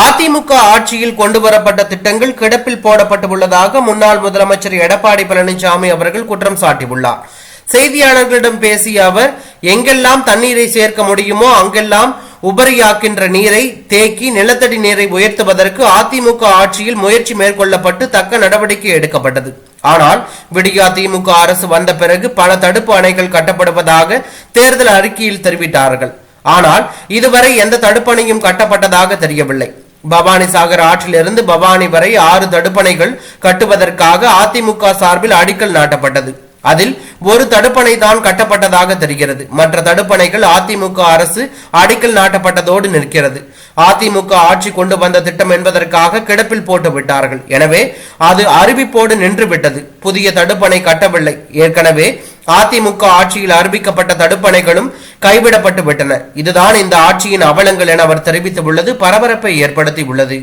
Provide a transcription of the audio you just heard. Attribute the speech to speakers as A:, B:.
A: அதிமுக ஆட்சியில் கொண்டு வரப்பட்ட திட்டங்கள் கிடப்பில் போடப்பட்டுள்ளதாக முன்னாள் முதலமைச்சர் எடப்பாடி பழனிசாமி அவர்கள் குற்றம் சாட்டியுள்ளார். செய்தியாளர்களிடம் பேசிய அவர் எங்கெல்லாம் தண்ணீரை சேர்க்க முடியுமோ அங்கெல்லாம் உபரியாக்கின்ற நீரை தேக்கி நிலத்தடி நீரை உயர்த்துவதற்கு அதிமுக ஆட்சியில் முயற்சி மேற்கொள்ளப்பட்டு தக்க நடவடிக்கை எடுக்கப்பட்டது. ஆனால் விடியா திமுக அரசு வந்த பிறகு பல தடுப்பு அணைகள் கட்டப்படுவதாக தேர்தல் அறிக்கையில் தெரிவித்தார்கள். ஆனால் இதுவரை எந்த தடுப்பணையும் கட்டப்பட்டதாக தெரியவில்லை. பவானி சாகர் ஆற்றிலிருந்து பவானி வரை ஆறு தடுப்பணைகள் கட்டுவதற்காக அதிமுக சார்பில் அடிக்கல் நாட்டப்பட்டது. அதில் ஒரு தடுப்பணை தான் கட்டப்பட்டதாக தெரிகிறது. மற்ற தடுப்பணைகள் அதிமுக அரசு அடிக்கல் நாட்டப்பட்டதோடு நிற்கிறது. அதிமுக ஆட்சி கொண்டு வந்த திட்டம் என்பதற்காக கிடப்பில் போட்டு விட்டார்கள். எனவே அது அறிவிப்போடு நின்று விட்டது. புதிய தடுப்பணை கட்டவில்லை. ஏற்கனவே அதிமுக ஆட்சியில் அறிவிக்கப்பட்ட தடுப்பணைகளும் கைவிடப்பட்டு விட்டன. இதுதான் இந்த ஆட்சியின் அவலங்கள் என அவர் தெரிவித்துள்ளது. பரபரப்பை ஏற்படுத்தி உள்ளது